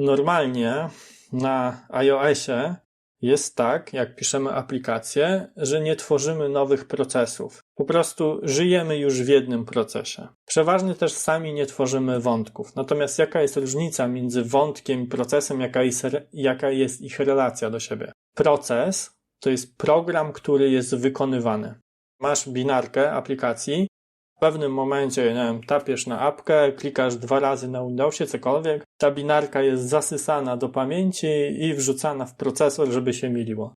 Normalnie na iOSie jest tak, jak piszemy aplikację, że nie tworzymy nowych procesów. Po prostu żyjemy już w jednym procesie. Przeważnie też sami nie tworzymy wątków. Natomiast jaka jest różnica między wątkiem i procesem, jaka jest, jaka jest ich relacja do siebie? Proces to jest program, który jest wykonywany. Masz binarkę aplikacji, w pewnym momencie, nie wiem, tapiesz na apkę, klikasz dwa razy na Windowsie, cokolwiek, ta binarka jest zasysana do pamięci i wrzucana w procesor, żeby się mieliło.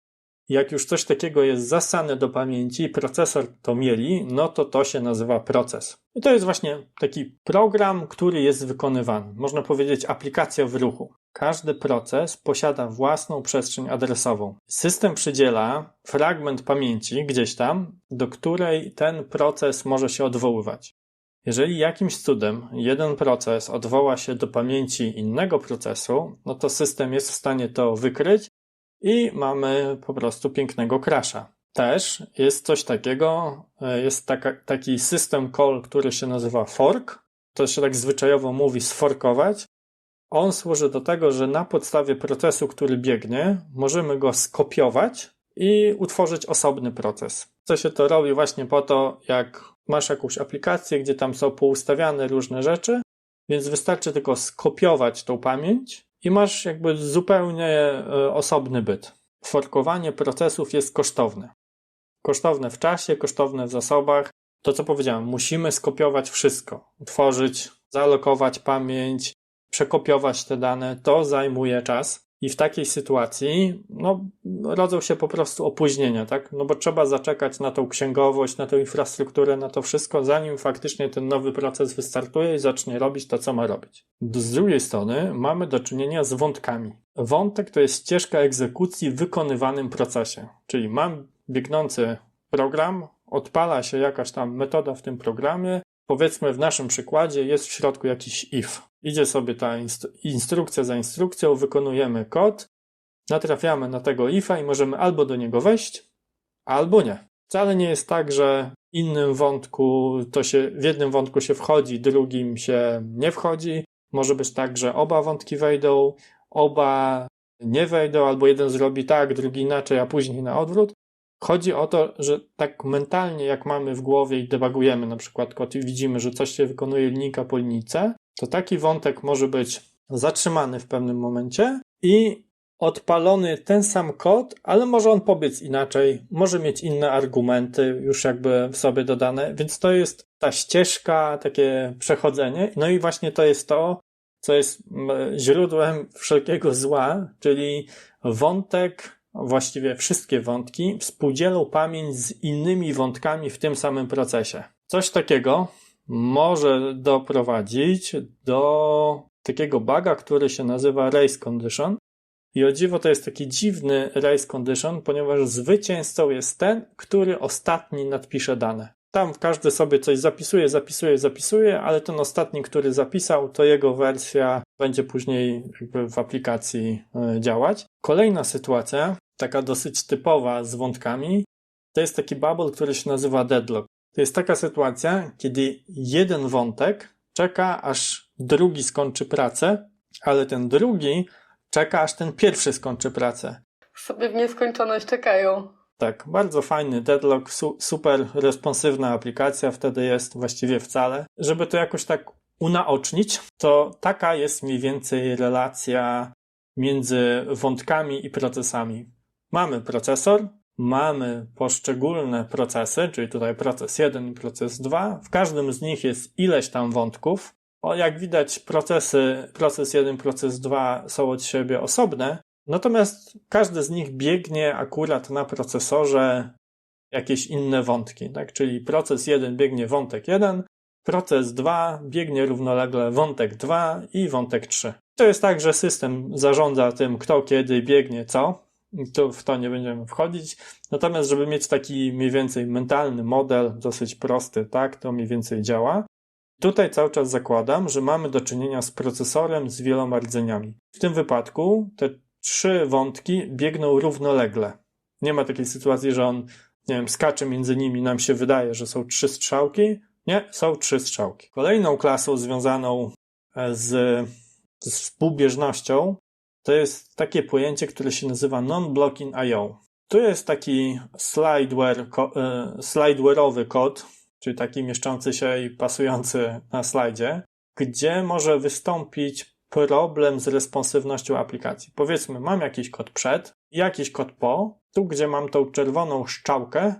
Jak już coś takiego jest zasane do pamięci, procesor to mieli, no to to się nazywa proces. I to jest właśnie taki program, który jest wykonywany. Można powiedzieć aplikacja w ruchu. Każdy proces posiada własną przestrzeń adresową. System przydziela fragment pamięci gdzieś tam, do której ten proces może się odwoływać. Jeżeli jakimś cudem jeden proces odwoła się do pamięci innego procesu, no to system jest w stanie to wykryć i mamy po prostu pięknego crasha. Też jest coś takiego, e, jest taka, taki system call, który się nazywa fork. To się tak zwyczajowo mówi sforkować. On służy do tego, że na podstawie procesu, który biegnie, możemy go skopiować i utworzyć osobny proces. Co się to robi właśnie po to, jak masz jakąś aplikację, gdzie tam są poustawiane różne rzeczy, więc wystarczy tylko skopiować tą pamięć i masz jakby zupełnie e, osobny byt. Forkowanie procesów jest kosztowne. Kosztowne w czasie, kosztowne w zasobach. To co powiedziałem, musimy skopiować wszystko, utworzyć, zalokować pamięć, przekopiować te dane, to zajmuje czas. I w takiej sytuacji, no, rodzą się po prostu opóźnienia, tak? No bo trzeba zaczekać na tą księgowość, na tę infrastrukturę, na to wszystko, zanim faktycznie ten nowy proces wystartuje i zacznie robić to, co ma robić. Z drugiej strony mamy do czynienia z wątkami. Wątek to jest ścieżka egzekucji w wykonywanym procesie. Czyli mam biegnący program, odpala się jakaś tam metoda w tym programie, powiedzmy w naszym przykładzie jest w środku jakiś if. Idzie sobie ta instrukcja za instrukcją, wykonujemy kod, natrafiamy na tego ifa i możemy albo do niego wejść, albo nie. Wcale nie jest tak, że innym wątku to się, w jednym wątku się wchodzi, drugim się nie wchodzi. Może być tak, że oba wątki wejdą, oba nie wejdą, albo jeden zrobi tak, drugi inaczej, a później na odwrót. Chodzi o to, że tak mentalnie, jak mamy w głowie i debagujemy na przykład kod i widzimy, że coś się wykonuje linijka po linijce, to taki wątek może być zatrzymany w pewnym momencie i odpalony ten sam kod, ale może on pobiec inaczej, może mieć inne argumenty już jakby w sobie dodane, więc to jest ta ścieżka, takie przechodzenie. No i właśnie to jest to, co jest źródłem wszelkiego zła, czyli wątek, właściwie wszystkie wątki współdzielą pamięć z innymi wątkami w tym samym procesie. Coś takiego może doprowadzić do takiego buga, który się nazywa race condition. I o dziwo to jest taki dziwny race condition, ponieważ zwycięzcą jest ten, który ostatni nadpisze dane. Tam każdy sobie coś zapisuje, zapisuje, zapisuje, ale ten ostatni, który zapisał, to jego wersja będzie później w aplikacji e, działać. Kolejna sytuacja, taka dosyć typowa z wątkami, to jest taki bubble, który się nazywa deadlock. To jest taka sytuacja, kiedy jeden wątek czeka, aż drugi skończy pracę, ale ten drugi czeka, aż ten pierwszy skończy pracę. Sobie w nieskończoność czekają. Tak, bardzo fajny deadlock, su super responsywna aplikacja, wtedy jest właściwie wcale. Żeby to jakoś tak unaocznić, to taka jest mniej więcej relacja między wątkami i procesami. Mamy procesor, mamy poszczególne procesy, czyli tutaj proces 1 i proces 2. W każdym z nich jest ileś tam wątków. O, jak widać, procesy, proces 1, proces 2 są od siebie osobne, natomiast każdy z nich biegnie akurat na procesorze jakieś inne wątki, tak? Czyli proces 1 biegnie wątek 1, proces 2 biegnie równolegle wątek 2 i wątek 3. To jest tak, że system zarządza tym, kto kiedy biegnie co, to w to nie będziemy wchodzić. Natomiast, żeby mieć taki mniej więcej mentalny model, dosyć prosty, tak, to mniej więcej działa. Tutaj cały czas zakładam, że mamy do czynienia z procesorem z wieloma rdzeniami. W tym wypadku te trzy wątki biegną równolegle. Nie ma takiej sytuacji, że on, nie wiem, skacze między nimi, nam się wydaje, że są trzy strzałki. Nie, są trzy strzałki. Kolejną klasą związaną z z współbieżnością, to jest takie pojęcie, które się nazywa non-blocking I.O. Tu jest taki slideware, ko- e, slideware'owy kod, czyli taki mieszczący się i pasujący na slajdzie, gdzie może wystąpić problem z responsywnością aplikacji. Powiedzmy, mam jakiś kod przed, jakiś kod po, tu gdzie mam tą czerwoną szczałkę,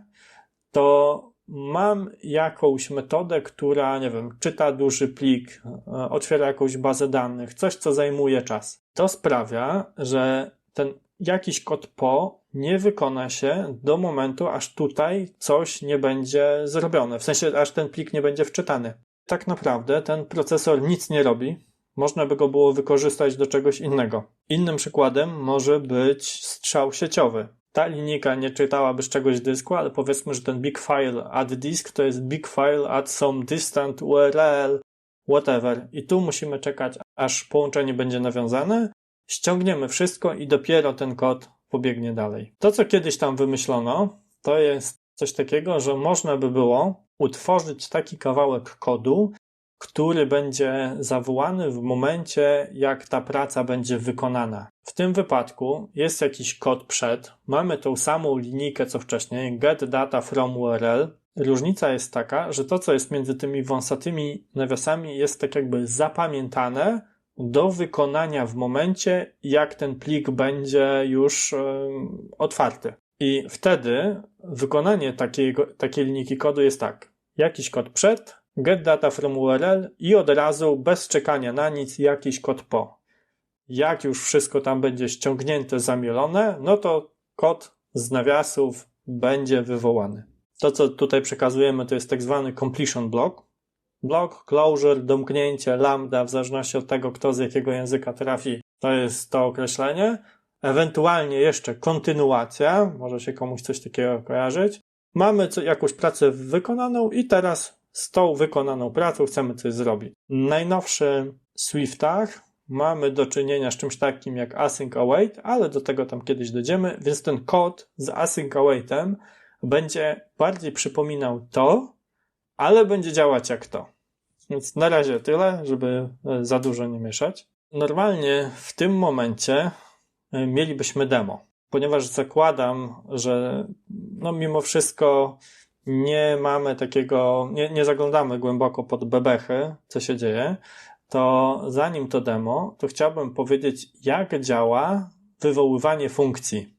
to mam jakąś metodę, która, nie wiem, czyta duży plik, e, otwiera jakąś bazę danych, coś, co zajmuje czas. To sprawia, że ten jakiś kod po nie wykona się do momentu, aż tutaj coś nie będzie zrobione, w sensie, aż ten plik nie będzie wczytany. Tak naprawdę ten procesor nic nie robi, można by go było wykorzystać do czegoś innego. Innym przykładem może być strzał sieciowy. Ta linijka nie czytałaby z czegoś dysku, ale powiedzmy, że ten big file add disk to jest big file add some distant URL, whatever. I tu musimy czekać, aż połączenie będzie nawiązane, ściągniemy wszystko i dopiero ten kod pobiegnie dalej. To, co kiedyś tam wymyślono, to jest coś takiego, że można by było utworzyć taki kawałek kodu, który będzie zawołany w momencie, jak ta praca będzie wykonana. W tym wypadku jest jakiś kod przed, mamy tą samą linijkę co wcześniej, get data from URL. Różnica jest taka, że to, co jest między tymi wąsatymi nawiasami, jest tak jakby zapamiętane do wykonania w momencie, jak ten plik będzie już otwarty. I wtedy wykonanie takiego, takiej linijki kodu jest tak. Jakiś kod przed, get data from URL i od razu, bez czekania na nic, jakiś kod po. Jak już wszystko tam będzie ściągnięte, zamielone, no to kod z nawiasów będzie wywołany. To, co tutaj przekazujemy, to jest tak zwany completion block. Block, closure, domknięcie, lambda, w zależności od tego, kto z jakiego języka trafi, to jest to określenie. Ewentualnie jeszcze kontynuacja, może się komuś coś takiego kojarzyć. Mamy co, jakąś pracę wykonaną i teraz z tą wykonaną pracą chcemy coś zrobić. W najnowszym Swiftach mamy do czynienia z czymś takim jak async await, ale do tego tam kiedyś dojdziemy, więc ten kod z async awaitem będzie bardziej przypominał to, ale będzie działać jak to. Więc na razie tyle, żeby e, za dużo nie mieszać. Normalnie w tym momencie e, mielibyśmy demo, ponieważ zakładam, że no mimo wszystko nie mamy takiego, nie, nie zaglądamy głęboko pod bebechy, co się dzieje, to zanim to demo, to chciałbym powiedzieć, jak działa wywoływanie funkcji.